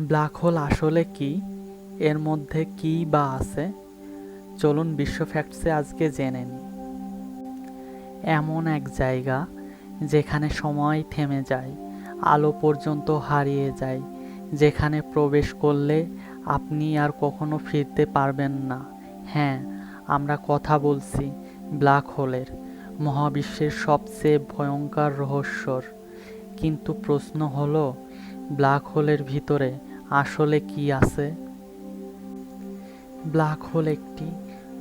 Black hole আসলে কি? এর মধ্যে কী বা আছে? চলুন বিশ্ব ফ্যাক্টসে আজকে জেনে নিই। এমন এক জায়গা যেখানে সময় থেমে যায়, আলো পর্যন্ত হারিয়ে যায়, যেখানে প্রবেশ করলে আপনি আর কখনো ফিরতে পারবেন না। হ্যাঁ আমরা কথা বলছি ব্ল্যাক হোলের, মহাবিশ্বের সবচেয়ে ভয়ঙ্কর রহস্যর। কিন্তু প্রশ্ন হলো, ব্ল্যাক হোলের ভিতরে আসলে কি আছে? ব্ল্যাক হোল একটি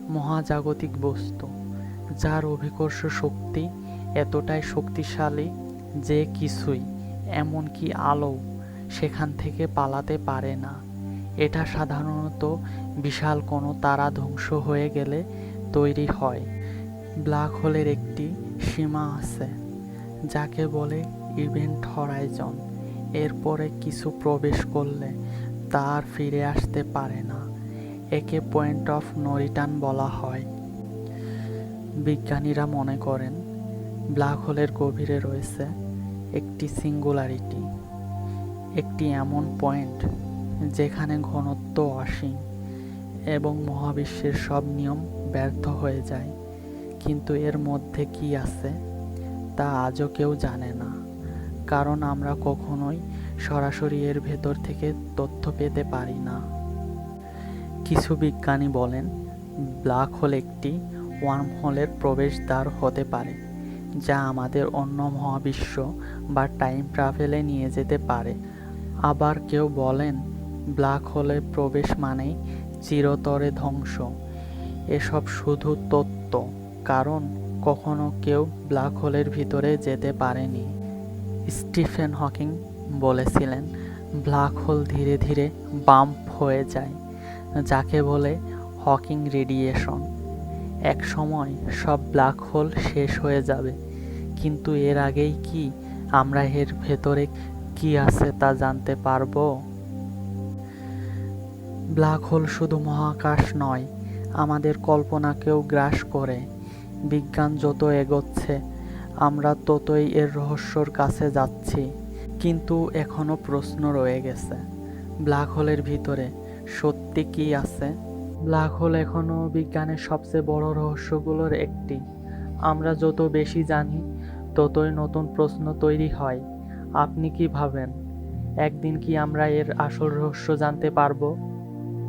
মহাজাগতিক বস্তু, যার অভিকর্ষ শক্তি এতটাই শক্তিশালী যে কিছুই, এমনকি আলো সেখান থেকে পালাতে পারে না। এটা সাধারণত বিশাল কোনো তারা ধ্বংস হয়ে গেলে তৈরি হয়। ব্ল্যাক হোলের একটি সীমা আছে, যাকে বলে ইভেন্ট হরাইজন। এরপরে কিছু প্রবেশ করলে তার ফিরে আসতে পারে না। একে পয়েন্ট অফ নো রিটার্ন বলা হয়। বিজ্ঞানীরা মনে করেন ব্ল্যাক হোলের গভীরে রয়েছে একটি সিঙ্গুলারিটি একটি এমন পয়েন্ট যেখানে ঘনত্ব অসীম এবং মহাবিশ্বের সব নিয়ম ব্যর্থ হয়ে যায়। কিন্তু এর মধ্যে কি আছে তা আজও কেউ জানে না। কারণ আমরা কখনোই সরাসরি এর ভেতর থেকে তথ্য পেতে পারি না। কিছু বিজ্ঞানী বলেন, ব্ল্যাক হোল একটি ওয়ার্ম হোলের প্রবেশদ্বার হতে পারে, যা আমাদের অন্য মহাবিশ্ব বা টাইম ট্রাভেলে নিয়ে যেতে পারে। আবার কেউ বলেন, ব্ল্যাক হোলে প্রবেশ মানেই চিরতরে ধ্বংস। এসব শুধু তত্ত্ব, কারণ কখনো কেউ ব্ল্যাক হোলের ভিতরে যেতে পারেনি। স্টিফেন হকিং বলেছিলেন, ব্ল্যাক হোল ধীরে ধীরে বাম্প হয়ে যায়। যাকে বলে হকিং রেডিয়েশন। এক সময় সব ব্ল্যাক হোল শেষ হয়ে যাবে, কিন্তু এর আগেই কি আমরা এর ভেতরে কি আছে তা জানতে পারব? ব্ল্যাক হোল শুধু মহাকাশ নয়, আমাদের কল্পনাকেও গ্রাস করে। বিজ্ঞান যত এগোচ্ছে আমরা ততই এর রহস্যর কাছে যাচ্ছি। কিন্তু এখনও প্রশ্ন রয়ে গেছে, ব্ল্যাক হোলের ভিতরে সত্যি কি আছে? ব্ল্যাক হোল এখনও বিজ্ঞানের সবচেয়ে বড় রহস্যগুলোর একটি। আমরা যত বেশি জানি, ততই নতুন প্রশ্ন তৈরি হয়। আপনি কি ভাবেন? একদিন কি আমরা এর আসল রহস্য জানতে পারব?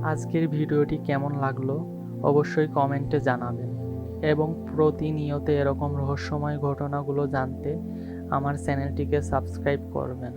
আজকের ভিডিওটি কেমন লাগল, অবশ্যই কমেন্টে জানাবেন। এবং প্রতিনিয়ত এরকম রহস্যময় ঘটনাগুলো জানতে আমার চ্যানেলটিকে সাবস্ক্রাইব করবেন।